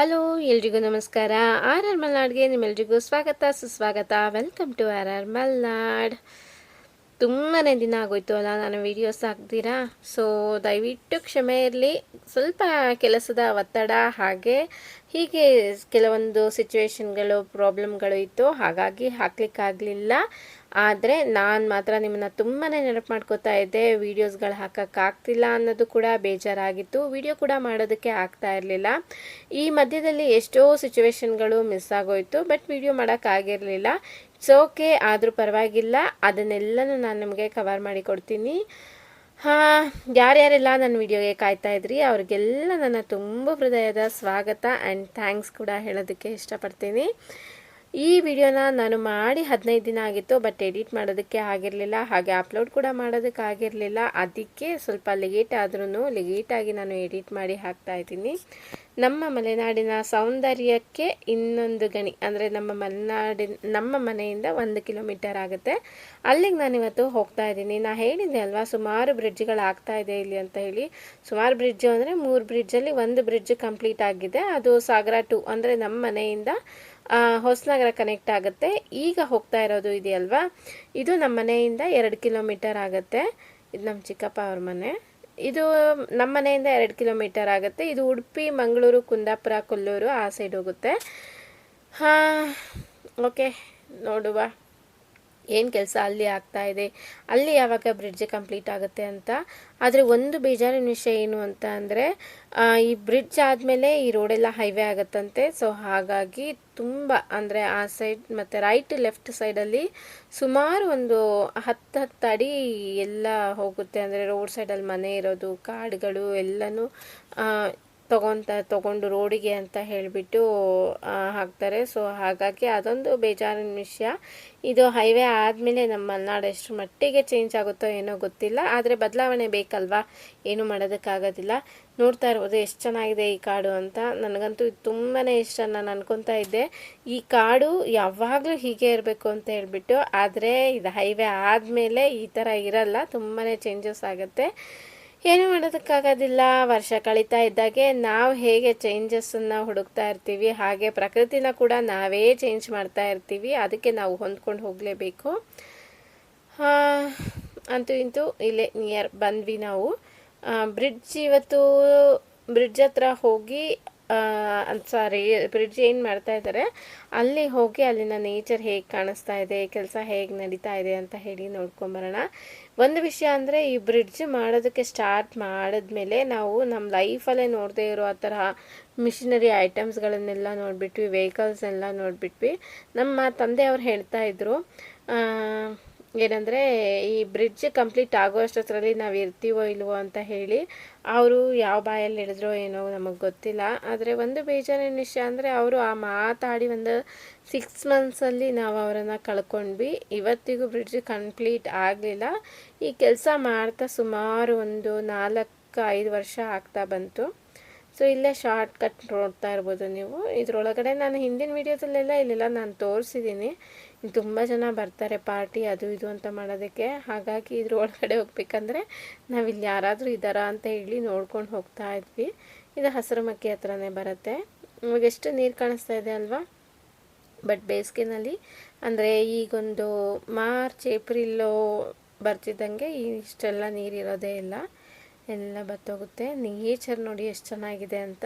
Hello ಎಲ್ರಿಗೂ ನಮಸ್ಕಾರ. R R ಮಲ್ನಾಡ್ಗೆ ನಿಮ್ಮೆಲ್ರಿಗೂ ಸ್ವಾಗತ ಸುಸ್ವಾಗತ. Welcome to R R Malnad. ತುಂಬಾ ದಿನ ಆಗೋಯ್ತು ಅಲ್ಲ, ನಾನು ವೀಡಿಯೋಸ್ ಹಾಕ್ತೀರಾ ಸೊ ದಯವಿಟ್ಟು ಕ್ಷಮೆ ಇರಲಿ. ಸ್ವಲ್ಪ ಕೆಲಸದ ಒತ್ತಡ, ಹಾಗೆ ಹೀಗೆ ಕೆಲವೊಂದು ಸಿಚುವೇಶನ್ಗಳು ಪ್ರಾಬ್ಲಮ್ಗಳು ಇತ್ತು. ಹಾಗಾಗಿ ಹಾಕ್ಲಿಕ್ಕಾಗಲಿಲ್ಲ. ಆದರೆ ನಾನು ಮಾತ್ರ ನಿಮ್ಮನ್ನ ತುಂಬಾ ನೆನಪು ಮಾಡ್ಕೋತಾ ಇದ್ದೆ. ವೀಡಿಯೋಸ್ಗಳು ಹಾಕೋಕ್ಕಾಗ್ತಿಲ್ಲ ಅನ್ನೋದು ಕೂಡ ಬೇಜಾರಾಗಿತ್ತು. ವಿಡಿಯೋ ಕೂಡ ಮಾಡೋದಕ್ಕೆ ಆಗ್ತಾ ಇರಲಿಲ್ಲ. ಈ ಮಧ್ಯದಲ್ಲಿ ಎಷ್ಟೋ ಸಿಚುವೇಶನ್ಗಳು ಮಿಸ್ ಆಗೋಯ್ತು ಬಟ್ ವಿಡಿಯೋ ಮಾಡೋಕ್ಕಾಗಿರಲಿಲ್ಲ ಇಟ್ಸ್ ಓಕೆ ಆದರೂ ಪರವಾಗಿಲ್ಲ. ಅದನ್ನೆಲ್ಲನೂ ನಾನು ನಿಮಗೆ ಕವರ್ ಮಾಡಿ ಕೊಡ್ತೀನಿ. ಹಾಂ ಯಾರ್ಯಾರೆಲ್ಲ ನನ್ನ ವಿಡಿಯೋಗೆ ಕಾಯ್ತಾ ಇದ್ರಿ, ಅವ್ರಿಗೆಲ್ಲ ನನ್ನ ತುಂಬ ಹೃದಯದ ಸ್ವಾಗತ ಆ್ಯಂಡ್ ಥ್ಯಾಂಕ್ಸ್ ಕೂಡ ಹೇಳೋದಕ್ಕೆ ಇಷ್ಟಪಡ್ತೀನಿ. ಈ ವಿಡಿಯೋನ ನಾನು ಮಾಡಿ ಹದಿನೈದು ದಿನ ಆಗಿತ್ತು ಬಟ್ ಎಡಿಟ್ ಮಾಡೋದಕ್ಕೆ ಆಗಿರಲಿಲ್ಲ, ಹಾಗೆ ಅಪ್ಲೋಡ್ ಕೂಡ ಮಾಡೋದಕ್ಕೆ ಆಗಿರಲಿಲ್ಲ. ಅದಕ್ಕೆ ಸ್ವಲ್ಪ ಲೇಟ್ ಆದ್ರೂ ಲೇಟಾಗಿ ನಾನು ಎಡಿಟ್ ಮಾಡಿ ಹಾಕ್ತಾ ಇದ್ದೀನಿ. ನಮ್ಮ ಮಲೆನಾಡಿನ ಸೌಂದರ್ಯಕ್ಕೆ ಇನ್ನೊಂದು ಗಣಿ, ಅಂದರೆ ನಮ್ಮ ಮಲೆನಾಡಿನ, ನಮ್ಮ ಮನೆಯಿಂದ ಒಂದು ಕಿಲೋಮೀಟರ್ ಆಗುತ್ತೆ. ಅಲ್ಲಿಗೆ ನಾನು ಇವತ್ತು ಹೋಗ್ತಾ ಇದ್ದೀನಿ. ನಾ ಹೇಳಿದ್ದೆ ಅಲ್ವಾ, ಸುಮಾರು ಬ್ರಿಡ್ಜ್ಗಳು ಆಗ್ತಾ ಇದೆ ಇಲ್ಲಿ ಅಂತ ಹೇಳಿ. ಸುಮಾರು ಬ್ರಿಡ್ಜು ಅಂದರೆ ಮೂರು ಬ್ರಿಡ್ಜಲ್ಲಿ ಒಂದು ಬ್ರಿಡ್ಜ್ ಕಂಪ್ಲೀಟ್ ಆಗಿದೆ. ಅದು ಸಾಗರ ಟು ಅಂದರೆ ನಮ್ಮ ಮನೆಯಿಂದ ಹೊಸನಗರ ಕನೆಕ್ಟ್ ಆಗುತ್ತೆ. ಈಗ ಹೋಗ್ತಾ ಇರೋದು ಇದೆಯಲ್ವಾ? ಇದು ನಮ್ಮ ಮನೆಯಿಂದ ಎರಡು ಕಿಲೋಮೀಟರ್ ಆಗುತ್ತೆ. ಇದು ನಮ್ಮ ಚಿಕ್ಕಪ್ಪ ಅವ್ರ ಮನೆ. ಇದು ನಮ್ಮ ಮನೆಯಿಂದ ಎರಡು ಕಿಲೋಮೀಟರ್ ಆಗುತ್ತೆ. ಇದು ಉಡುಪಿ, ಮಂಗಳೂರು, ಕುಂದಾಪುರ, ಕೊಲ್ಲೂರು ಆ ಸೈಡ್ ಹೋಗುತ್ತೆ. ಹಾಂ ಓಕೆ ನೋಡುವ. ಏನು ಕೆಲಸ ಅಲ್ಲಿ ಆಗ್ತಾ ಇದೆ, ಅಲ್ಲಿ ಯಾವಾಗ ಬ್ರಿಡ್ಜ್ ಕಂಪ್ಲೀಟ್ ಆಗುತ್ತೆ ಅಂತ. ಆದರೆ ಒಂದು ಬೇಜಾರಿನ ವಿಷಯ ಏನು ಅಂತ ಅಂದರೆ ಈ ಬ್ರಿಡ್ಜ್ ಆದಮೇಲೆ ಈ ರೋಡೆಲ್ಲ ಹೈವೇ ಆಗುತ್ತಂತೆ. ಸೊ ಹಾಗಾಗಿ ತುಂಬ ಅಂದರೆ ಆ ಸೈಡ್ ಮತ್ತು ರೈಟ್ ಲೆಫ್ಟ್ ಸೈಡಲ್ಲಿ ಸುಮಾರು ಒಂದು ಹತ್ತು ಹತ್ತು ಅಡಿ ಎಲ್ಲ ಹೋಗುತ್ತೆ. ಅಂದರೆ ರೋಡ್ ಸೈಡಲ್ಲಿ ಮನೆ ಇರೋದು, ಕಾಡುಗಳು ಎಲ್ಲನೂ ತೊಗೊತ ತೊಗೊಂಡು ರೋಡಿಗೆ ಅಂತ ಹೇಳಿಬಿಟ್ಟು ಹಾಕ್ತಾರೆ. ಸೊ ಹಾಗಾಗಿ ಅದೊಂದು ಬೇಜಾರಿನ ವಿಷಯ. ಇದು ಹೈವೇ ಆದಮೇಲೆ ನಮ್ಮ ಮಲೆನಾಡು ಎಷ್ಟು ಮಟ್ಟಿಗೆ ಚೇಂಜ್ ಆಗುತ್ತೋ ಏನೋ ಗೊತ್ತಿಲ್ಲ. ಆದರೆ ಬದಲಾವಣೆ ಬೇಕಲ್ವಾ? ಏನು ಮಾಡೋದಕ್ಕಾಗೋದಿಲ್ಲ. ನೋಡ್ತಾ ಇರ್ಬೋದು ಎಷ್ಟು ಚೆನ್ನಾಗಿದೆ ಈ ಕಾಡು ಅಂತ. ನನಗಂತೂ ಇದು ತುಂಬಾ ಇಷ್ಟ ನಾನು ಅನ್ಕೊತಾ ಇದ್ದೆ. ಈ ಕಾಡು ಯಾವಾಗಲೂ ಹೀಗೆ ಇರಬೇಕು ಅಂತ ಹೇಳಿಬಿಟ್ಟು, ಆದರೆ ಇದು ಹೈವೇ ಆದಮೇಲೆ ಈ ಥರ ಇರಲ್ಲ. ತುಂಬಾ ಚೇಂಜಸ್ ಆಗುತ್ತೆ. ಏನು ಮಾಡೋದಕ್ಕಾಗೋದಿಲ್ಲ. ವರ್ಷ ಕಳೀತಾ ಇದ್ದಾಗೆ ನಾವು ಹೇಗೆ ಚೇಂಜಸ್ಸನ್ನು ಹುಡುಕ್ತಾ ಇರ್ತೀವಿ, ಹಾಗೆ ಪ್ರಕೃತಿನ ಕೂಡ ನಾವೇ ಚೇಂಜ್ ಮಾಡ್ತಾ ಇರ್ತೀವಿ, ಅದಕ್ಕೆ ನಾವು ಹೊಂದ್ಕೊಂಡು ಹೋಗಲೇಬೇಕು. ಅಂತೂ ಇಂತೂ ಇಲ್ಲೇ ನಿಯರ್ ಬಂದ್ವಿ ನಾವು. ಬ್ರಿಡ್ಜ್ ಇವತ್ತು ಬ್ರಿಡ್ಜ್ ಹತ್ರ ಹೋಗಿ ಸಾರಿ ಬ್ರಿಡ್ಜ್ ಏನು ಮಾಡ್ತಾ ಇದ್ದಾರೆ, ಅಲ್ಲಿ ಹೋಗಿ ಅಲ್ಲಿನ ನೇಚರ್ ಹೇಗೆ ಕಾಣಿಸ್ತಾ ಇದೆ, ಕೆಲಸ ಹೇಗೆ ನಡೀತಾ ಇದೆ ಅಂತ ಹೇಳಿ ನೋಡ್ಕೊಂಬರೋಣ. ಒಂದು ವಿಷಯ ಅಂದರೆ ಈ ಬ್ರಿಡ್ಜ್ ಮಾಡೋದಕ್ಕೆ ಸ್ಟಾರ್ಟ್ ಮಾಡಿದ್ಮೇಲೆ ನಾವು ನಮ್ಮ ಲೈಫಲ್ಲೇ ನೋಡದೇ ಇರೋ ಆ ಥರ ಮಿಷಿನರಿ ಐಟಮ್ಸ್ಗಳನ್ನೆಲ್ಲ ನೋಡಿಬಿಟ್ವಿ ವೆಹಿಕಲ್ಸ್ ಎಲ್ಲ ನೋಡಿಬಿಟ್ವಿ. ನಮ್ಮ ತಂದೆಯವ್ರು ಹೇಳ್ತಾ ಇದ್ರು ಏನಂದರೆ, ಈ ಬ್ರಿಡ್ಜ್ ಕಂಪ್ಲೀಟ್ ಆಗೋ ಅಷ್ಟೊತ್ತರಲ್ಲಿ ನಾವು ಇರ್ತೀವೋ ಇಲ್ವೋ ಅಂತ ಹೇಳಿ, ಅವರು ಯಾವ ಬಾಯಲ್ಲಿ ಹೇಳಿದ್ರೋ ಏನೋ ನಮಗೆ ಗೊತ್ತಿಲ್ಲ. ಆದರೆ ಒಂದು ಬೇಜಾರಿನ ವಿಷಯ ಅಂದರೆ, ಅವರು ಆ ಮಾತಾಡಿ ಒಂದು ಸಿಕ್ಸ್ ಮಂತ್ಸಲ್ಲಿ ನಾವು ಅವರನ್ನು ಕಳ್ಕೊಂಡ್ವಿ. ಇವತ್ತಿಗೂ ಬ್ರಿಡ್ಜ್ ಕಂಪ್ಲೀಟ್ ಆಗಲಿಲ್ಲ. ಈ ಕೆಲಸ ಮಾಡ್ತಾ ಸುಮಾರು ಒಂದು ನಾಲ್ಕು, ಐದು ವರ್ಷ ಆಗ್ತಾ ಬಂತು. ಸೊ ಇಲ್ಲೇ ಶಾರ್ಟ್ ಕಟ್ ನೋಡ್ತಾ ಇರ್ಬೋದು ನೀವು. ಇದರೊಳಗಡೆ ನಾನು ಹಿಂದಿನ ವೀಡಿಯೋದಲ್ಲೆಲ್ಲ ಇಲ್ಲೆಲ್ಲ, ನಾನು ತೋರಿಸಿದ್ದೀನಿ ತುಂಬ ಜನ ಬರ್ತಾರೆ ಪಾರ್ಟಿ, ಅದು ಇದು ಅಂತ ಮಾಡೋದಕ್ಕೆ. ಹಾಗಾಗಿ ಇದ್ರ ಒಳಗಡೆ ಹೋಗ್ಬೇಕಂದ್ರೆ ನಾವಿಲ್ಲಿ ಯಾರಾದರೂ ಇದ್ದಾರಾ ಅಂತ ಹೇಳಿ ನೋಡ್ಕೊಂಡು ಹೋಗ್ತಾ ಇದ್ವಿ. ಇದು ಹಸಿರು ಮಕ್ಕಿ ಹತ್ರನೇ ಬರುತ್ತೆ. ಇವಾಗ ಎಷ್ಟು ನೀರು ಕಾಣಿಸ್ತಾ ಇದೆ ಅಲ್ವಾ? ಬಟ್ ಬೇಸಿಗೆನಲ್ಲಿ ಅಂದರೆ ಈಗೊಂದು ಮಾರ್ಚ್ ಏಪ್ರಿಲ್ಲು ಬರ್ತಿದ್ದಂಗೆ ಇಷ್ಟೆಲ್ಲ ನೀರಿರೋದೇ ಇಲ್ಲ. ಎಲ್ಲ ಬತ್ತೋಗುತ್ತೆ. ನೇಚರ್ ನೋಡಿ ಎಷ್ಟು ಚೆನ್ನಾಗಿದೆ ಅಂತ.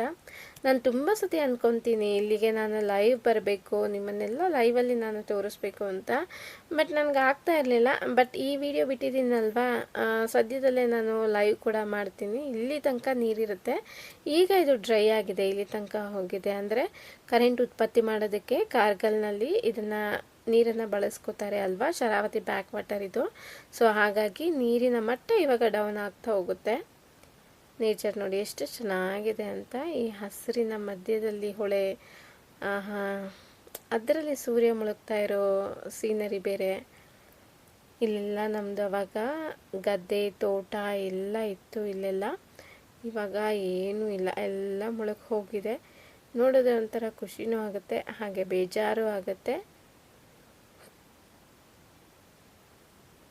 ನಾನು ತುಂಬ ಸತಿ ಅಂದ್ಕೊತೀನಿ ಇಲ್ಲಿಗೆ ನಾನು ಲೈವ್ ಬರಬೇಕು, ನಿಮ್ಮನ್ನೆಲ್ಲ ಲೈವಲ್ಲಿ ನಾನು ತೋರಿಸ್ಬೇಕು ಅಂತ. ಬಟ್ ನನಗೆ ಆಗ್ತಾ ಇರಲಿಲ್ಲ. ಬಟ್ ಈ ವಿಡಿಯೋ ಬಿಟ್ಟಿದ್ದೀನಲ್ವಾ? ಸದ್ಯದಲ್ಲೇ ನಾನು ಲೈವ್ ಕೂಡ ಮಾಡ್ತೀನಿ. ಇಲ್ಲಿ ತನಕ ನೀರಿರುತ್ತೆ. ಈಗ ಇದು ಡ್ರೈ ಆಗಿದೆ, ಇಲ್ಲಿ ತನಕ ಹೋಗಿದೆ. ಅಂದರೆ ಕರೆಂಟ್ ಉತ್ಪತ್ತಿ ಮಾಡೋದಕ್ಕೆ ಕಾರ್ಗಲ್ನಲ್ಲಿ ಇದನ್ನು ನೀರನ್ನು ಬಳಸ್ಕೋತಾರೆ ಅಲ್ವಾ? ಶರಾವತಿ ಬ್ಯಾಕ್ ವಾಟರ್ ಇದು. ಸೊ ಹಾಗಾಗಿ ನೀರಿನ ಮಟ್ಟ ಇವಾಗ ಡೌನ್ ಆಗ್ತಾ ಹೋಗುತ್ತೆ. ನೇಚರ್ ನೋಡಿ ಎಷ್ಟು ಚೆನ್ನಾಗಿದೆ ಅಂತ ಈ ಹಸಿರಿನ ಮಧ್ಯದಲ್ಲಿ ಹೊಳೆ ಅದರಲ್ಲಿ ಸೂರ್ಯ ಮುಳುಗ್ತಾ ಇರೋ ಸೀನರಿ ಬೇರೆ. ಇಲ್ಲೆಲ್ಲ ನಮ್ದು ಅವಾಗ ಗದ್ದೆ, ತೋಟ ಎಲ್ಲ ಇತ್ತು ಇಲ್ಲೆಲ್ಲ. ಇವಾಗ ಏನೂ ಇಲ್ಲ, ಎಲ್ಲ ಮುಳುಗಿ ಹೋಗಿದೆ. ನೋಡೋದು ಒಂಥರ ಖುಷಿನೂ ಆಗುತ್ತೆ, ಹಾಗೆ ಬೇಜಾರು ಆಗುತ್ತೆ.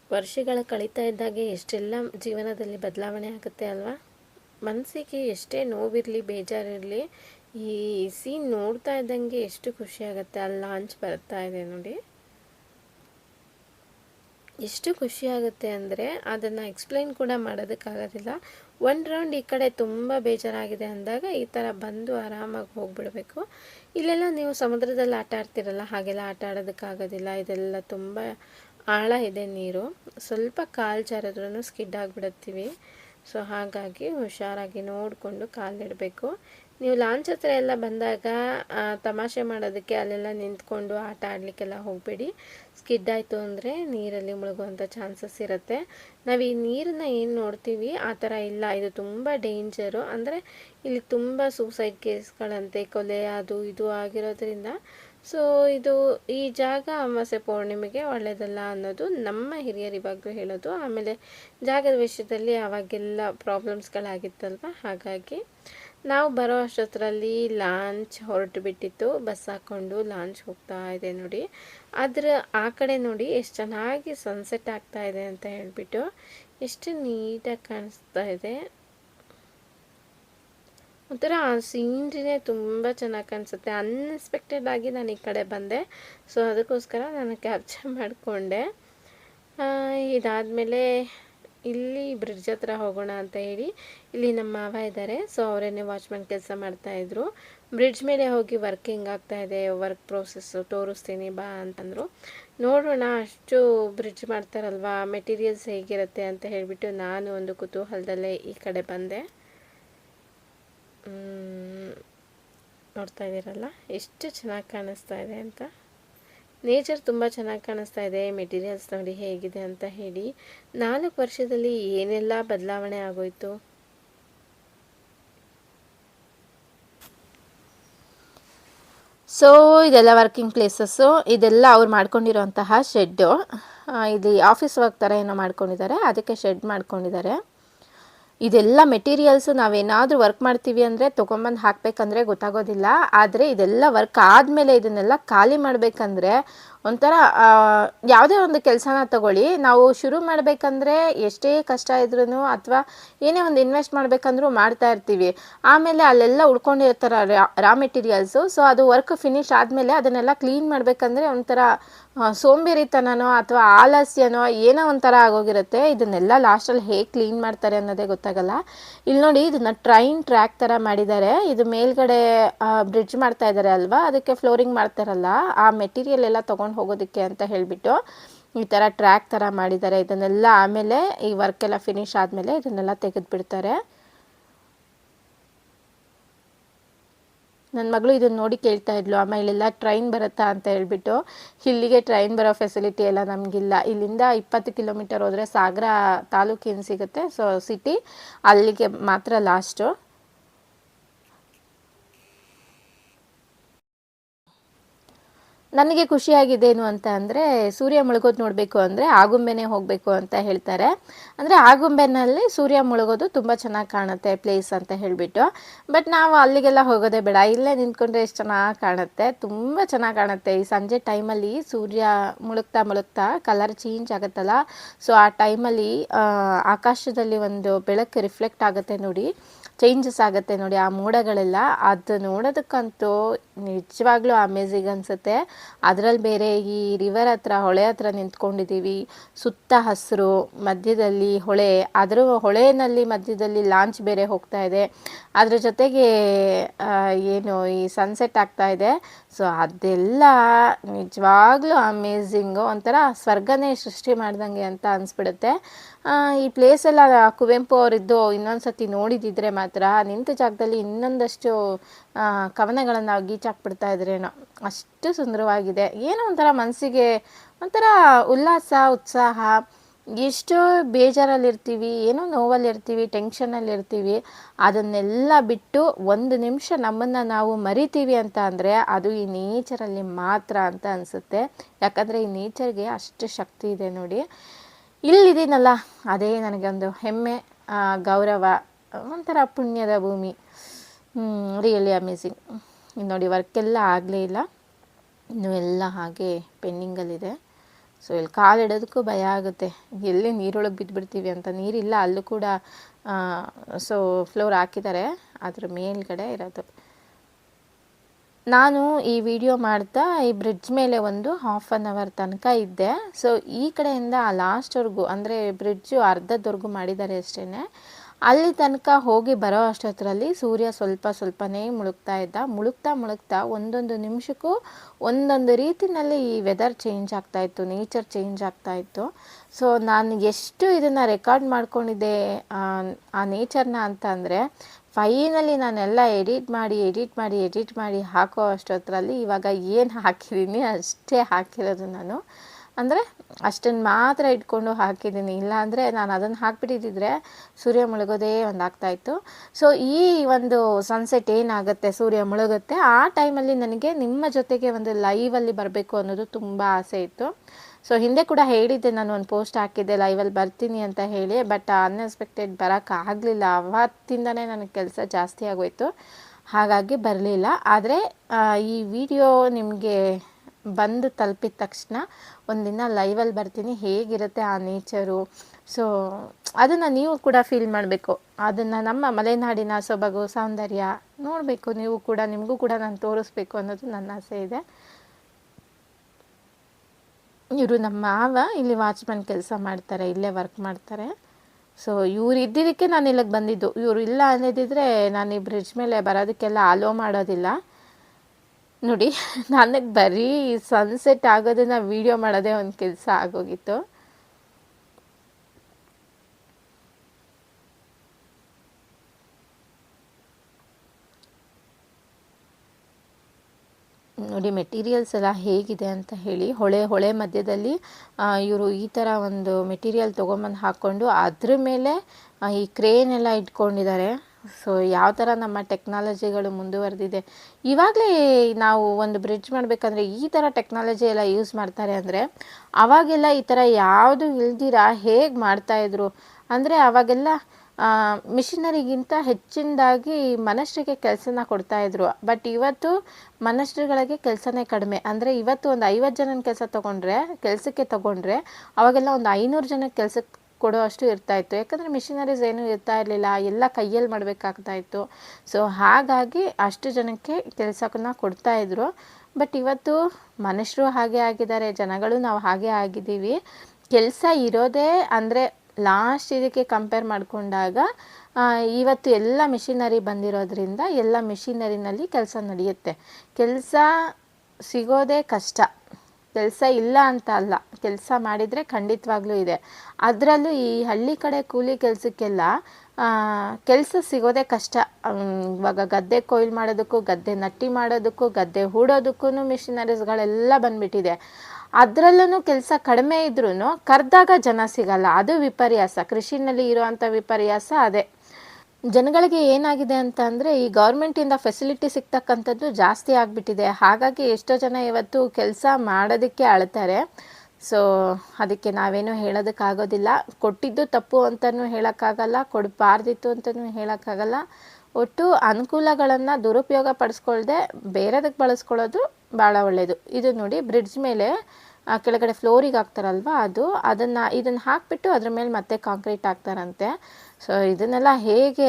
ವರ್ಷಗಳ ಕಳೀತಾ ಇದ್ದಾಗೆ ಎಷ್ಟೆಲ್ಲ ಜೀವನದಲ್ಲಿ ಬದಲಾವಣೆ ಆಗುತ್ತೆ ಅಲ್ವಾ? ಮನಸ್ಸಿಗೆ ಎಷ್ಟೇ ನೋವಿರಲಿ, ಬೇಜಾರಿರಲಿ, ಈ ಸೀನ್ ನೋಡ್ತಾ ಇದ್ದಂಗೆ ಎಷ್ಟು ಖುಷಿ ಆಗುತ್ತೆ. ಅಲ್ಲಿ ಲಾಂಚ್ ಬರ್ತಾ ಇದೆ ನೋಡಿ. ಎಷ್ಟು ಖುಷಿ ಆಗುತ್ತೆ ಅಂದರೆ ಅದನ್ನು ಎಕ್ಸ್ಪ್ಲೈನ್ ಕೂಡ ಮಾಡೋದಕ್ಕಾಗೋದಿಲ್ಲ ಒಂದು ರೌಂಡ್ ಈ ಕಡೆ ತುಂಬ ಬೇಜಾರಾಗಿದೆ ಅಂದಾಗ ಈ ಥರ ಬಂದು ಆರಾಮಾಗಿ ಹೋಗ್ಬಿಡಬೇಕು. ಇಲ್ಲೆಲ್ಲ ನೀವು ಸಮುದ್ರದಲ್ಲಿ ಆಟ ಆಡ್ತಿರಲ್ಲ, ಹಾಗೆಲ್ಲ ಆಟ ಆಡೋದಕ್ಕಾಗೋದಿಲ್ಲ ಇದೆಲ್ಲ ತುಂಬ ಆಳ ಇದೆ ನೀರು. ಸ್ವಲ್ಪ ಕಾಲು ಜಾರಿದ್ರೂ ಸ್ಕಿಡ್ ಆಗಿಬಿಡುತ್ತೀವಿ. ಸೊ ಹಾಗಾಗಿ ಹುಷಾರಾಗಿ ನೋಡಿಕೊಂಡು ಕಾಲಿಡಬೇಕು. ನೀವು ಲಾಂಚ್ ಹತ್ರ ಎಲ್ಲ ಬಂದಾಗ ತಮಾಷೆ ಮಾಡೋದಕ್ಕೆ ಅಲ್ಲೆಲ್ಲ ನಿಂತ್ಕೊಂಡು ಆಟ ಆಡಲಿಕ್ಕೆಲ್ಲ ಹೋಗಬೇಡಿ. ಸ್ಕಿಡ್ ಆಯಿತು ಅಂದರೆ ನೀರಲ್ಲಿ ಮುಳುಗುವಂಥ ಚಾನ್ಸಸ್ ಇರುತ್ತೆ. ನಾವು ಈ ನೀರನ್ನ ಏನು ನೋಡ್ತೀವಿ, ಆ ಥರ ಇಲ್ಲ. ಇದು ತುಂಬ ಡೇಂಜರು ಅಂದರೆ ಇಲ್ಲಿ ತುಂಬ ಸೂಸೈಡ್ ಕೇಸ್ಗಳಂತೆ ಕೊಲೆ ಅದು ಇದು ಆಗಿರೋದ್ರಿಂದ ಸೊ ಇದು ಈ ಜಾಗ ಅಮಾವಾಸ್ಯೆ ಪೌರ್ಣಿಮೆಗೆ ಒಳ್ಳೆಯದಲ್ಲ ಅನ್ನೋದು ನಮ್ಮ ಹಿರಿಯರು ಇವಾಗಲೂ ಹೇಳೋದು. ಆಮೇಲೆ ಜಾಗದ ವಿಷಯದಲ್ಲಿ ಅವಾಗೆಲ್ಲ ಪ್ರಾಬ್ಲಮ್ಸ್ಗಳಾಗಿತ್ತಲ್ವ ಹಾಗಾಗಿ ನಾವು ಬರೋ ಅಷ್ಟೊತ್ತರಲ್ಲಿ ಲಾಂಚ್ ಹೊರಟು ಬಿಟ್ಟಿತ್ತು. ಬಸ್ ಹಾಕ್ಕೊಂಡು ಲಾಂಚ್ ಹೋಗ್ತಾ ಇದೆ ನೋಡಿ. ಅದರ ಆ ಕಡೆ ನೋಡಿ ಎಷ್ಟು ಚೆನ್ನಾಗಿ ಸನ್ಸೆಟ್ ಆಗ್ತಾ ಇದೆ ಅಂತ ಹೇಳಿಬಿಟ್ಟು ಎಷ್ಟು ನೀಟಾಗಿ ಕಾಣಿಸ್ತಾ ಇದೆ. ಒಂಥರ ಆ ಸೀನ್ರಿನೇ ತುಂಬ ಚೆನ್ನಾಗಿ ಕಾಣಿಸುತ್ತೆ. ಅನ್ಎಕ್ಸ್ಪೆಕ್ಟೆಡ್ ಆಗಿ ನಾನು ಈ ಕಡೆ ಬಂದೆ. ಸೊ ಅದಕ್ಕೋಸ್ಕರ ನಾನು ಕ್ಯಾಪ್ಚರ್ ಮಾಡಿಕೊಂಡೆ. ಇದಾದಮೇಲೆ ಇಲ್ಲಿ ಬ್ರಿಡ್ಜ್ ಹತ್ರ ಹೋಗೋಣ ಅಂತ ಹೇಳಿ ಇಲ್ಲಿ ನಮ್ಮ ಮಾವ ಇದ್ದಾರೆ ಸೊ ಅವರೇನೆ ವಾಚ್ಮ್ಯಾನ್ ಕೆಲಸ ಮಾಡ್ತಾಯಿದ್ರು ಬ್ರಿಡ್ಜ್ ಮೇಲೆ ಹೋಗಿ ವರ್ಕಿಂಗ್ ಆಗ್ತಾ ಇದೆ. ವರ್ಕ್ ಪ್ರೋಸೆಸ್ಸು ತೋರಿಸ್ತೀನಿ, ಬಾ ಅಂತಂದರು. ನೋಡೋಣ, ಅಷ್ಟು ಬ್ರಿಡ್ಜ್ ಮಾಡ್ತಾರಲ್ವಾ? ಮೆಟೀರಿಯಲ್ಸ್ ಹೇಗಿರುತ್ತೆ ಅಂತ ಹೇಳಿಬಿಟ್ಟು ನಾನು ಒಂದು ಕುತೂಹಲದಲ್ಲೇ ಈ ಕಡೆ ಬಂದೆ. ನೋಡ್ತಾ ಇದ್ದೀರಲ್ಲ? ಎಷ್ಟು ಚೆನ್ನಾಗಿ ಕಾಣಿಸ್ತಾ ಇದೆ ಅಂತ. ನೇಚರ್ ತುಂಬ ಚೆನ್ನಾಗಿ ಕಾಣಿಸ್ತಾ ಇದೆ ಮೆಟೀರಿಯಲ್ಸ್ ನೋಡಿ ಹೇಗಿದೆ ಅಂತ ಹೇಳಿ. ನಾಲ್ಕು ವರ್ಷದಲ್ಲಿ ಏನೆಲ್ಲ ಬದಲಾವಣೆ ಆಗೋಯ್ತು? ಸೊ ಇದೆಲ್ಲ ವರ್ಕಿಂಗ್ ಪ್ಲೇಸಸ್ಸು ಇದೆಲ್ಲ ಅವ್ರು ಮಾಡ್ಕೊಂಡಿರೋಂತಹ ಶೆಡ್ಡು ಇಲ್ಲಿ ಆಫೀಸ್ ವರ್ಕ್ ಥರ ಏನೋ ಮಾಡ್ಕೊಂಡಿದ್ದಾರೆ, ಅದಕ್ಕೆ ಶೆಡ್ ಮಾಡ್ಕೊಂಡಿದ್ದಾರೆ. ಇದೆಲ್ಲ ಮೆಟೀರಿಯಲ್ಸು ನಾವೇನಾದರೂ ವರ್ಕ್ ಮಾಡ್ತೀವಿ ಅಂದರೆ ತೊಗೊಂಬಂದು ಹಾಕಬೇಕಂದ್ರೆ ಗೊತ್ತಾಗೋದಿಲ್ಲ. ಆದರೆ ಇದೆಲ್ಲ ವರ್ಕ್ ಆದಮೇಲೆ ಇದನ್ನೆಲ್ಲ ಖಾಲಿ ಮಾಡಬೇಕಂದ್ರೆ ಒಂಥರ ಯಾವುದೇ ಒಂದು ಕೆಲಸನ ತಗೊಳ್ಳಿ. ನಾವು ಶುರು ಮಾಡಬೇಕಂದ್ರೆ ಎಷ್ಟೇ ಕಷ್ಟ ಇದ್ರೂ ಅಥವಾ ಏನೇ ಒಂದು ಇನ್ವೆಸ್ಟ್ ಮಾಡಬೇಕಂದ್ರೂ ಮಾಡ್ತಾ ಇರ್ತೀವಿ. ಆಮೇಲೆ ಅಲ್ಲೆಲ್ಲ ಉಳ್ಕೊಂಡಿರ್ತಾರೆ ರಾ ಮೆಟೀರಿಯಲ್ಸು. ಸೊ, ಅದು ವರ್ಕ್ ಫಿನಿಶ್ ಆದಮೇಲೆ ಅದನ್ನೆಲ್ಲ ಕ್ಲೀನ್ ಮಾಡಬೇಕಂದ್ರೆ ಒಂಥರ ಸೋಂಬೇರಿತನನೋ ಅಥವಾ ಆಲಸ್ಯನೋ ಏನೋ ಒಂಥರ ಆಗೋಗಿರುತ್ತೆ. ಇದನ್ನೆಲ್ಲ ಲಾಸ್ಟಲ್ಲಿ ಹೇಗೆ ಕ್ಲೀನ್ ಮಾಡ್ತಾರೆ ಅನ್ನೋದೇ ಗೊತ್ತಾಗಲ್ಲ. ಇಲ್ಲಿ ನೋಡಿ, ಇದನ್ನ ಟ್ರೈನ್ ಟ್ರ್ಯಾಕ್ ಥರ ಮಾಡಿದ್ದಾರೆ. ಇದು ಮೇಲ್ಗಡೆ ಬ್ರಿಡ್ಜ್ ಮಾಡ್ತಾ ಇದ್ದಾರೆ ಅಲ್ವಾ? ಅದಕ್ಕೆ ಫ್ಲೋರಿಂಗ್ ಮಾಡ್ತಾರಲ್ಲ. ಆ ಮೆಟೀರಿಯಲ್ ಎಲ್ಲ ತೊಗೊಂಡು ಹೋಗೋದಕ್ಕೆ ಅಂತ ಹೇಳಿಬಿಟ್ಟು ಈ ಥರ ಟ್ರ್ಯಾಕ್ ಥರ ಮಾಡಿದ್ದಾರೆ. ಇದನ್ನೆಲ್ಲ ಆಮೇಲೆ ಈ ವರ್ಕ್ ಎಲ್ಲ ಫಿನಿಶ್ ಆದಮೇಲೆ ಇದನ್ನೆಲ್ಲ ತೆಗೆದುಬಿಡ್ತಾರೆ. ನನ್ನ ಮಗಳು ಇದನ್ನು ನೋಡಿ ಕೇಳ್ತಾ ಇದ್ಲು, ಅಮ್ಮ, ಇಲ್ಲೆಲ್ಲ ಟ್ರೈನ್ ಬರುತ್ತಾ? ಅಂತ ಹೇಳ್ಬಿಟ್ಟು, ಇಲ್ಲಿಗೆ ಟ್ರೈನ್ ಬರೋ ಫೆಸಿಲಿಟಿ ಎಲ್ಲ ನಮಗಿಲ್ಲ. ಇಲ್ಲಿಂದ ಇಪ್ಪತ್ತು ಕಿಲೋಮೀಟರ್ ಹೋದರೆ ಸಾಗರ ತಾಲೂಕೇನು ಸಿಗುತ್ತೆ? ಸೊ ಸಿಟಿ ಅಲ್ಲಿಗೆ ಮಾತ್ರ ಲಾಸ್ಟು ನನಗೆ ಖುಷಿಯಾಗಿದ್ದೇನು ಅಂತ ಅಂದರೆ ಸೂರ್ಯ ಮುಳುಗೋದು ನೋಡಬೇಕು ಅಂದರೆ ಆಗುಂಬೆನೇ ಹೋಗಬೇಕು ಅಂತ ಹೇಳ್ತಾರೆ. ಅಂದರೆ ಆಗುಂಬೆನಲ್ಲಿ ಸೂರ್ಯ ಮುಳುಗೋದು ತುಂಬ ಚೆನ್ನಾಗಿ ಕಾಣುತ್ತೆ ಪ್ಲೇಸ್ ಅಂತ ಹೇಳಿಬಿಟ್ಟು. ಬಟ್ ನಾವು ಅಲ್ಲಿಗೆಲ್ಲ ಹೋಗೋದೇ ಬೇಡ. ಇಲ್ಲೇ ನಿಂತ್ಕೊಂಡ್ರೆ ಎಷ್ಟು ಚೆನ್ನಾಗಿ ಕಾಣುತ್ತೆ. ತುಂಬ ಚೆನ್ನಾಗಿ ಕಾಣುತ್ತೆ. ಈ ಸಂಜೆ ಟೈಮಲ್ಲಿ ಸೂರ್ಯ ಮುಳುಗ್ತಾ ಮುಳುಗ್ತಾ ಕಲರ್ ಚೇಂಜ್ ಆಗುತ್ತಲ್ಲ? ಸೊ ಆ ಟೈಮಲ್ಲಿ ಆಕಾಶದಲ್ಲಿ ಒಂದು ಬೆಳಕು ರಿಫ್ಲೆಕ್ಟ್ ಆಗುತ್ತೆ ನೋಡಿ. ಚೇಂಜಸ್ ಆಗುತ್ತೆ ನೋಡಿ ಆ ಮೋಡಗಳೆಲ್ಲ. ಅದು ನೋಡೋದಕ್ಕಂತೂ ನಿಜವಾಗ್ಲೂ ಅಮೇಝಿಂಗ್ ಅನಿಸುತ್ತೆ. ಅದರಲ್ಲಿ ಬೇರೆ ಈ ರಿವರ್ ಹತ್ರ, ಹೊಳೆ ಹತ್ರ ನಿಂತ್ಕೊಂಡಿದ್ದೀವಿ ಸುತ್ತ ಹಸಿರು, ಮಧ್ಯದಲ್ಲಿ ಹೊಳೆ. ಅದರ ಹೊಳೆಯಲ್ಲಿ ಮಧ್ಯದಲ್ಲಿ ಲಾಂಚ್ ಬೇರೆ ಹೋಗ್ತಾ ಇದೆ. ಅದರ ಜೊತೆಗೆ ಏನು ಈ ಸನ್ಸೆಟ್ ಆಗ್ತಾ ಇದೆ. ಸೊ ಅದೆಲ್ಲ ನಿಜವಾಗ್ಲೂ ಅಮೇಝಿಂಗು ಒಂಥರ ಸ್ವರ್ಗನೇ ಸೃಷ್ಟಿ ಮಾಡ್ದಂಗೆ ಅಂತ ಅನಿಸ್ಬಿಡುತ್ತೆ. ಈ ಪ್ಲೇಸೆಲ್ಲ ಕುವೆಂಪು ಅವರಿದ್ದು ಇನ್ನೊಂದು ಸತಿ ನೋಡಿದಿದ್ರೆ ಮಾತ್ರ ನಿಂತ ಜಾಗದಲ್ಲಿ ಇನ್ನೊಂದಷ್ಟು ಕವನಗಳನ್ನು ಗೀಚಾಕ್ಬಿಡ್ತಾ ಇದ್ರೇನೋ. ಅಷ್ಟು ಸುಂದರವಾಗಿದೆ. ಏನೋ ಒಂಥರ ಮನಸ್ಸಿಗೆ ಒಂಥರ ಉಲ್ಲಾಸ, ಉತ್ಸಾಹ ಎಷ್ಟೋ ಬೇಜಾರಲ್ಲಿರ್ತೀವಿ, ಏನೋ ನೋವಲ್ಲಿರ್ತೀವಿ, ಟೆನ್ಷನಲ್ಲಿರ್ತೀವಿ. ಅದನ್ನೆಲ್ಲ ಬಿಟ್ಟು ಒಂದು ನಿಮಿಷ ನಮ್ಮನ್ನು ನಾವು ಮರಿತೀವಿ ಅಂತ ಅಂದರೆ ಅದು ಈ ನೇಚರಲ್ಲಿ ಮಾತ್ರ ಅಂತ ಅನಿಸುತ್ತೆ. ಯಾಕಂದರೆ ಈ ನೇಚರ್ಗೆ ಅಷ್ಟು ಶಕ್ತಿ ಇದೆ ನೋಡಿ. ಇಲ್ಲಿದ್ದೀನಲ್ಲ, ಅದೇ ನನಗೆ ಒಂದು ಹೆಮ್ಮೆ ಗೌರವ, ಒಂಥರ ಪುಣ್ಯದ ಭೂಮಿ. ರಿಯಲಿ ಅಮೇಝಿಂಗ್ ನೋಡಿ ವರ್ಕೆಲ್ಲ ಆಗಲೇ ಇಲ್ಲ. ಇನ್ನೂ ಎಲ್ಲ ಹಾಗೆ ಪೆಂಡಿಂಗಲ್ಲಿದೆ ಸೊ ಇಲ್ಲಿ ಕಾಲಿಡೋದಕ್ಕೂ ಭಯ ಆಗುತ್ತೆ. ಎಲ್ಲಿ ನೀರೊಳಗೆ ಬಿದ್ದುಬಿಡ್ತೀವಿ ಅಂತ. ನೀರಿಲ್ಲ, ಅಲ್ಲೂ ಕೂಡ ಸೊ ಫ್ಲೋರ್ ಹಾಕಿದ್ದಾರೆ. ಅದ್ರ ಮೇಲ್ಗಡೆ ಇರೋದು. ನಾನು ಈ ವಿಡಿಯೋ ಮಾಡ್ತಾ ಈ ಬ್ರಿಡ್ಜ್ ಮೇಲೆ ಒಂದು ಹಾಫ್ ಆನ್ ಅವರ್ ತನಕ ಇದ್ದೆ. ಸೊ ಈ ಕಡೆಯಿಂದ ಲಾಸ್ಟ್ವರೆಗೂ ಅಂದರೆ ಬ್ರಿಡ್ಜು ಅರ್ಧದವರೆಗೂ ಮಾಡಿದ್ದಾರೆ ಅಷ್ಟೇ ಅಲ್ಲಿ ತನಕ ಹೋಗಿ ಬರೋ ಅಷ್ಟೊತ್ತರಲ್ಲಿ ಸೂರ್ಯ ಸ್ವಲ್ಪ ಸ್ವಲ್ಪನೇ ಮುಳುಗ್ತಾ ಇದ್ದ. ಮುಳುಗ್ತಾ ಮುಳುಗ್ತಾ ಒಂದೊಂದು ನಿಮಿಷಕ್ಕೂ ಒಂದೊಂದು ರೀತಿಯಲ್ಲಿ ಈ ವೆದರ್ ಚೇಂಜ್ ಆಗ್ತಾ ಇತ್ತು. ನೇಚರ್ ಚೇಂಜ್ ಆಗ್ತಾ ಇತ್ತು. ಸೊ ನಾನು ಎಷ್ಟು ಇದನ್ನು ರೆಕಾರ್ಡ್ ಮಾಡ್ಕೊಂಡಿದ್ದೆ, ಆ ನೇಚರ್ನ ಅಂತ ಅಂದರೆ ಫೈನಲಿ ನಾನೆಲ್ಲ ಎಡಿಟ್ ಮಾಡಿ ಎಡಿಟ್ ಮಾಡಿ ಎಡಿಟ್ ಮಾಡಿ ಹಾಕೋ ಅಷ್ಟೊತ್ತರಲ್ಲಿ ಇವಾಗ ಏನು ಹಾಕಿದ್ದೀನಿ ಅಷ್ಟೇ ಹಾಕಿರೋದು ನಾನು. ಅಂದರೆ ಅಷ್ಟನ್ನು ಮಾತ್ರ ಇಟ್ಕೊಂಡು ಹಾಕಿದ್ದೀನಿ. ಇಲ್ಲಾಂದರೆ ನಾನು ಅದನ್ನು ಹಾಕಿಬಿಟ್ಟಿದ್ದಿದ್ರೆ ಸೂರ್ಯ ಮುಳುಗೋದೇ ಒಂದು ಆಗ್ತಾಯಿತ್ತು ಸೊ ಈ ಒಂದು ಸನ್ಸೆಟ್ ಏನಾಗುತ್ತೆ, ಸೂರ್ಯ ಮುಳುಗುತ್ತೆ, ಆ ಟೈಮಲ್ಲಿ ನನಗೆ ನಿಮ್ಮ ಜೊತೆಗೆ ಒಂದು ಲೈವಲ್ಲಿ ಬರಬೇಕು ಅನ್ನೋದು ತುಂಬ ಆಸೆ ಇತ್ತು. ಸೊ ಹಿಂದೆ ಕೂಡ ಹೇಳಿದ್ದೆ ನಾನು ಒಂದು ಪೋಸ್ಟ್ ಹಾಕಿದ್ದೆ ಲೈವಲ್ಲಿ ಬರ್ತೀನಿ ಅಂತ ಹೇಳಿ ಬಟ್ ಅನ್ಎಕ್ಸ್ಪೆಕ್ಟೆಡ್ ಬರೋಕ್ಕಾಗಲಿಲ್ಲ ಅವತ್ತಿಂದನೇ ನನಗೆ ಕೆಲಸ ಜಾಸ್ತಿ ಆಗೋಯ್ತು. ಹಾಗಾಗಿ ಬರಲಿಲ್ಲ. ಆದರೆ ಈ ವಿಡಿಯೋ ನಿಮಗೆ ಬಂದು ತಲುಪಿದ ತಕ್ಷಣ ಒಂದಿನ ಲೈವಲ್ಲಿ ಬರ್ತೀನಿ, ಹೇಗಿರುತ್ತೆ ಆ ನೇಚರು ಸೊ ಅದನ್ನು ನೀವು ಕೂಡ ಫೀಲ್ ಮಾಡಬೇಕು. ಅದನ್ನು ನಮ್ಮ ಮಲೆನಾಡಿನ ಸೊಬಗು, ಸೌಂದರ್ಯ ನೋಡಬೇಕು. ನೀವು ಕೂಡ, ನಿಮಗೂ ಕೂಡ ನಾನು ತೋರಿಸ್ಬೇಕು ಅನ್ನೋದು ನನ್ನ ಆಸೆ ಇದೆ. ಇವರು ನಮ್ಮ ಮಾವ ಇಲ್ಲಿ ವಾಚ್ಮನ್ ಕೆಲಸ ಮಾಡ್ತಾರೆ, ಇಲ್ಲೇ ವರ್ಕ್ ಮಾಡ್ತಾರೆ. ಸೊ ಇವ್ರು ಇದ್ದಿದ್ದಕ್ಕೆ ನಾನು ಇಲ್ಲಿಗೆ ಬಂದಿದ್ದು. ಇವರು ಇಲ್ಲ ಅನ್ನೋದಿದ್ರೆ ನಾನು ಈ ಬ್ರಿಡ್ಜ್ ಮೇಲೆ ಬರೋದಕ್ಕೆಲ್ಲ ಅಲೋ ಮಾಡೋದಿಲ್ಲ. ನೋಡಿ, ನನಗೆ ಬರೀ ಸನ್ಸೆಟ್ ಆಗೋದನ್ನ ವೀಡಿಯೋ ಮಾಡೋದೇ ಒಂದು ಕೆಲಸ ಆಗೋಗಿತ್ತು. ನೋಡಿ ಮೆಟೀರಿಯಲ್ಸ್ ಎಲ್ಲ ಹೇಗಿದೆ ಅಂತ ಹೇಳಿ, ಹೊಳೆ ಹೊಳೆ ಮಧ್ಯದಲ್ಲಿ ಇವರು ಈ ಥರ ಒಂದು ಮೆಟೀರಿಯಲ್ ತೊಗೊಂಬಂದು ಹಾಕ್ಕೊಂಡು ಅದ್ರ ಮೇಲೆ ಈ ಕ್ರೇನ್ ಎಲ್ಲ ಇಟ್ಕೊಂಡಿದ್ದಾರೆ. ಸೊ ಯಾವ ಥರ ನಮ್ಮ ಟೆಕ್ನಾಲಜಿಗಳು ಮುಂದುವರೆದಿದೆ. ಇವಾಗಲೇ ನಾವು ಒಂದು ಬ್ರಿಡ್ಜ್ ಮಾಡಬೇಕಂದ್ರೆ ಈ ಥರ ಟೆಕ್ನಾಲಜಿ ಎಲ್ಲ ಯೂಸ್ ಮಾಡ್ತಾರೆ ಅಂದರೆ, ಅವಾಗೆಲ್ಲ ಈ ಥರ ಯಾವುದು ಇಲ್ದಿರ ಹೇಗೆ ಮಾಡ್ತಾಯಿದ್ರು ಅಂದರೆ ಅವಾಗೆಲ್ಲ ಮಿಷಿನರಿಗಿಂತ ಹೆಚ್ಚಿನದಾಗಿ ಮನುಷ್ಯರಿಗೆ ಕೆಲಸನ ಕೊಡ್ತಾಯಿದ್ರು ಬಟ್ ಇವತ್ತು ಮನುಷ್ಯರುಗಳಿಗೆ ಕೆಲಸನೇ ಕಡಿಮೆ. ಅಂದರೆ ಇವತ್ತು ಒಂದು ಐವತ್ತು ಜನನ ಕೆಲಸ ತೊಗೊಂಡ್ರೆ, ಕೆಲಸಕ್ಕೆ ತೊಗೊಂಡ್ರೆ, ಅವಾಗೆಲ್ಲ ಒಂದು ಐನೂರು ಜನಕ್ಕೆ ಕೆಲಸಕ್ಕೆ ಕೊಡೋ ಅಷ್ಟು ಇರ್ತಾ ಇತ್ತು. ಯಾಕಂದರೆ ಮಿಷಿನರೀಸ್ ಏನೂ ಇರ್ತಾ ಇರಲಿಲ್ಲ. ಎಲ್ಲ ಕೈಯಲ್ಲಿ ಮಾಡಬೇಕಾಗ್ತಾ ಇತ್ತು. ಸೊ ಹಾಗಾಗಿ ಅಷ್ಟು ಜನಕ್ಕೆ ಕೆಲಸಕ್ಕನ್ನ ಕೊಡ್ತಾಯಿದ್ರು ಬಟ್ ಇವತ್ತು ಮನುಷ್ಯರು ಹಾಗೆ ಆಗಿದ್ದಾರೆ. ಜನಗಳು ನಾವು ಹಾಗೆ ಆಗಿದ್ದೀವಿ. ಕೆಲಸ ಇರೋದೇ ಅಂದರೆ ಲಾಸ್ಟ್ ಇದಕ್ಕೆ ಕಂಪೇರ್ ಮಾಡಿಕೊಂಡಾಗ ಇವತ್ತು ಎಲ್ಲ ಮಿಷಿನರಿ ಬಂದಿರೋದ್ರಿಂದ ಎಲ್ಲ ಮಿಷಿನರಿನಲ್ಲಿ ಕೆಲಸ ನಡೆಯುತ್ತೆ. ಕೆಲಸ ಸಿಗೋದೇ ಕಷ್ಟ. ಕೆಲಸ ಇಲ್ಲ ಅಂತ ಅಲ್ಲ. ಕೆಲಸ ಮಾಡಿದರೆ ಖಂಡಿತವಾಗ್ಲೂ ಇದೆ. ಅದರಲ್ಲೂ ಈ ಹಳ್ಳಿ ಕಡೆ ಕೂಲಿ ಕೆಲಸಕ್ಕೆಲ್ಲ ಕೆಲಸ ಸಿಗೋದೇ ಕಷ್ಟ. ಇವಾಗ ಗದ್ದೆ ಕೊಯ್ಲು ಮಾಡೋದಕ್ಕೂ, ಗದ್ದೆ ನಟ್ಟಿ ಮಾಡೋದಕ್ಕೂ, ಗದ್ದೆ ಹೂಡೋದಕ್ಕೂ ಮಿಷಿನರೀಸ್ಗಳೆಲ್ಲ ಬಂದ್ಬಿಟ್ಟಿದೆ. ಅದರಲ್ಲೂ ಕೆಲಸ ಕಡಿಮೆ ಇದ್ರೂ ಕರೆದಾಗ ಜನ ಸಿಗಲ್ಲ. ಅದು ವಿಪರ್ಯಾಸ. ಕೃಷಿನಲ್ಲಿ ಇರುವಂಥ ವಿಪರ್ಯಾಸ ಅದೇ. ಜನಗಳಿಗೆ ಏನಾಗಿದೆ ಅಂತ ಅಂದರೆ, ಈ ಗೌರ್ಮೆಂಟಿಂದ ಫೆಸಿಲಿಟಿ ಸಿಗ್ತಕ್ಕಂಥದ್ದು ಜಾಸ್ತಿ ಆಗಿಬಿಟ್ಟಿದೆ. ಹಾಗಾಗಿ ಎಷ್ಟೋ ಜನ ಇವತ್ತು ಕೆಲಸ ಮಾಡೋದಕ್ಕೆ ಅಳ್ತಾರೆ. ಸೊ ಅದಕ್ಕೆ ನಾವೇನು ಹೇಳೋದಕ್ಕಾಗೋದಿಲ್ಲ. ಕೊಟ್ಟಿದ್ದು ತಪ್ಪು ಅಂತಲೂ ಹೇಳೋಕ್ಕಾಗಲ್ಲ, ಕೊಡಬಾರ್ದಿತ್ತು ಅಂತಲೂ ಹೇಳೋಕ್ಕಾಗಲ್ಲ. ಒಟ್ಟು ಅನುಕೂಲಗಳನ್ನು ದುರುಪಯೋಗ ಪಡಿಸ್ಕೊಳ್ದೆ, ಬೇರೆದಕ್ಕೆ ಬಳಸ್ಕೊಳ್ಳೋದು ಭಾಳ ಒಳ್ಳೆಯದು ಇದು ನೋಡಿ ಬ್ರಿಡ್ಜ್ ಮೇಲೆ ಕೆಳಗಡೆ ಫ್ಲೋರಿಗೆ ಹಾಕ್ತಾರಲ್ವ ಅದು? ಅದನ್ನು, ಇದನ್ನು ಹಾಕಿಬಿಟ್ಟು ಅದ್ರ ಮೇಲೆ ಮತ್ತೆ ಕಾಂಕ್ರೀಟ್ ಹಾಕ್ತಾರಂತೆ. ಸೊ ಇದನ್ನೆಲ್ಲ ಹೇಗೆ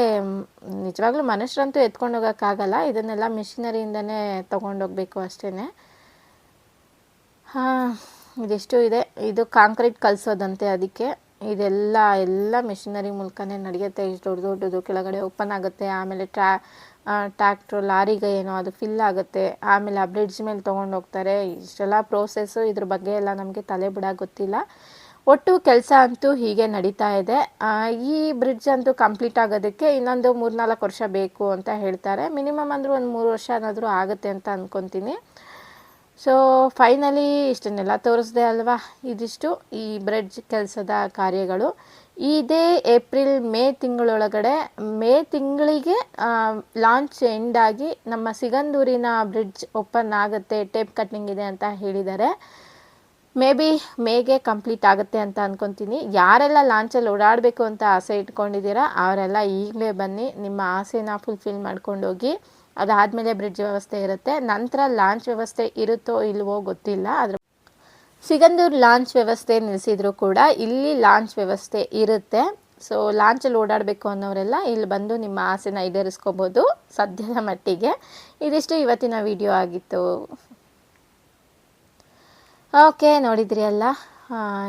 ನಿಜವಾಗ್ಲೂ ಮನುಷ್ಯರಂತೂ ಎತ್ಕೊಂಡು ಹೋಗೋಕ್ಕಾಗಲ್ಲ. ಇದನ್ನೆಲ್ಲ ಮಿಷಿನರಿಯಿಂದನೇ ತೊಗೊಂಡೋಗ್ಬೇಕು ಅಷ್ಟೇ ಹಾಂ, ಇದೆಷ್ಟು ಇದೆ. ಇದು ಕಾಂಕ್ರೀಟ್ ಕಲಿಸೋದಂತೆ ಅದಕ್ಕೆ. ಇದೆಲ್ಲ, ಎಲ್ಲ ಮಿಷಿನರಿ ಮೂಲಕನೇ ನಡೆಯುತ್ತೆ. ಇಷ್ಟು ದೊಡ್ಡ ದೊಡ್ಡದು, ಕೆಳಗಡೆ ಓಪನ್ ಆಗುತ್ತೆ. ಆಮೇಲೆ ಟ್ರಾ ಟ್ಯಾಕ್ಟ್ರು ಲಾರಿಗೆ ಏನೋ ಅದು ಫಿಲ್ ಆಗುತ್ತೆ. ಆಮೇಲೆ ಆ ಬ್ರಿಡ್ಜ್ ಮೇಲೆ ತೊಗೊಂಡೋಗ್ತಾರೆ. ಇಷ್ಟೆಲ್ಲ ಪ್ರೋಸೆಸ್ಸು ಇದ್ರ ಬಗ್ಗೆ ಎಲ್ಲ ನಮಗೆ ತಲೆ ಬಿಡ ಗೊತ್ತಿಲ್ಲ. ಒಟ್ಟು ಕೆಲಸ ಅಂತೂ ಹೀಗೆ ನಡೀತಾ ಇದೆ. ಈ ಬ್ರಿಡ್ಜ್ ಅಂತೂ ಕಂಪ್ಲೀಟ್ ಆಗೋದಕ್ಕೆ ಇನ್ನೊಂದು ಮೂರ್ನಾಲ್ಕು ವರ್ಷ ಬೇಕು ಅಂತ ಹೇಳ್ತಾರೆ. ಮಿನಿಮಮ್ ಅಂದರೂ ಒಂದು ಮೂರು ವರ್ಷ ಏನಾದರೂ ಆಗುತ್ತೆ ಅಂತ ಅಂದ್ಕೊತೀನಿ ಸೊ ಫೈನಲಿ ಇಷ್ಟನ್ನೆಲ್ಲ ತೋರಿಸ್ದೆ ಅಲ್ವಾ? ಇದಿಷ್ಟು ಈ ಬ್ರಿಡ್ಜ್ ಕೆಲಸದ ಕಾರ್ಯಗಳು. ಇದೇ ಏಪ್ರಿಲ್ ಮೇ ತಿಂಗಳೊಳಗಡೆ ಮೇ ತಿಂಗಳಿಗೆ ಲಾಂಚ್ ಎಂಡ್ ಆಗಿ ನಮ್ಮ ಸಿಗಂದೂರಿನ ಬ್ರಿಡ್ಜ್ ಓಪನ್ ಆಗುತ್ತೆ ಟೇಪ್ ಕಟ್ಟಿಂಗ್ ಇದೆ ಅಂತ ಹೇಳಿದ್ದಾರೆ. ಮೇ ಬಿ ಮೇಗೆ ಕಂಪ್ಲೀಟ್ ಆಗುತ್ತೆ ಅಂತ ಅಂದ್ಕೊತೀನಿ ಯಾರೆಲ್ಲ ಲಾಂಚಲ್ಲಿ ಓಡಾಡಬೇಕು ಅಂತ ಆಸೆ ಇಟ್ಕೊಂಡಿದ್ದೀರಾ, ಅವರೆಲ್ಲ ಈಗಲೇ ಬನ್ನಿ, ನಿಮ್ಮ ಆಸೆನ ಫುಲ್ಫಿಲ್ ಮಾಡ್ಕೊಂಡೋಗಿ, ಅದಾದಮೇಲೆ ಬ್ರಿಡ್ಜ್ ವ್ಯವಸ್ಥೆ ಇರುತ್ತೆ. ನಂತರ ಲಾಂಚ್ ವ್ಯವಸ್ಥೆ ಇರುತ್ತೋ ಇಲ್ವೋ ಗೊತ್ತಿಲ್ಲ ಅದ್ರ ಸಿಗಂದೂರು ಲಾಂಚ್ ವ್ಯವಸ್ಥೆ ನಿಲ್ಲಿಸಿದ್ರು ಕೂಡ ಇಲ್ಲಿ ಲಾಂಚ್ ವ್ಯವಸ್ಥೆ ಇರುತ್ತೆ. ಸೊ ಲಾಂಚಲ್ಲಿ ಓಡಾಡಬೇಕು ಅನ್ನೋರೆಲ್ಲ ಇಲ್ಲಿ ಬಂದು ನಿಮ್ಮ ಆಸೆನ ಈಡೇರಿಸ್ಕೋಬೋದು ಸದ್ಯದ ಮಟ್ಟಿಗೆ. ಇದಿಷ್ಟು ಇವತ್ತಿನ ವಿಡಿಯೋ ಆಗಿತ್ತು. ಓಕೆ, ನೋಡಿದ್ರಿ ಅಲ್ಲ?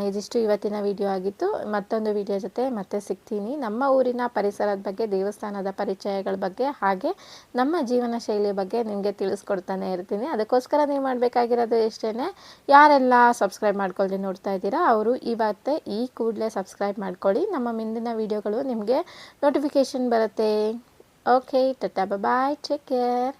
ಇದಿಷ್ಟು ಇವತ್ತಿನ ವಿಡಿಯೋ ಆಗಿತ್ತು. ಮತ್ತೊಂದು ವಿಡಿಯೋ ಜೊತೆ ಮತ್ತೆ ಸಿಗ್ತೀನಿ. ನಮ್ಮ ಊರಿನ ಪರಿಸರದ ಬಗ್ಗೆ, ದೇವಸ್ಥಾನದ ಪರಿಚಯಗಳ ಬಗ್ಗೆ, ಹಾಗೆ ನಮ್ಮ ಜೀವನ ಶೈಲಿ ಬಗ್ಗೆ ನಿಮಗೆ ತಿಳಿಸ್ಕೊಡ್ತಾನೆ ಇರ್ತೀನಿ. ಅದಕ್ಕೋಸ್ಕರ ನೀವು ಮಾಡಬೇಕಾಗಿರೋದು ಇಷ್ಟೇ ಯಾರೆಲ್ಲ ಸಬ್ಸ್ಕ್ರೈಬ್ ಮಾಡ್ಕೊಳ್ಳಿ ನೋಡ್ತಾ ಇದ್ದೀರಾ, ಅವರು ಇವತ್ತೇ ಈ ಕೂಡಲೇ ಸಬ್ಸ್ಕ್ರೈಬ್ ಮಾಡ್ಕೊಳ್ಳಿ. ನಮ್ಮ ಮುಂದಿನ ವಿಡಿಯೋಗಳು ನಿಮಗೆ ನೋಟಿಫಿಕೇಷನ್ ಬರುತ್ತೆ. Okay, tata bye take care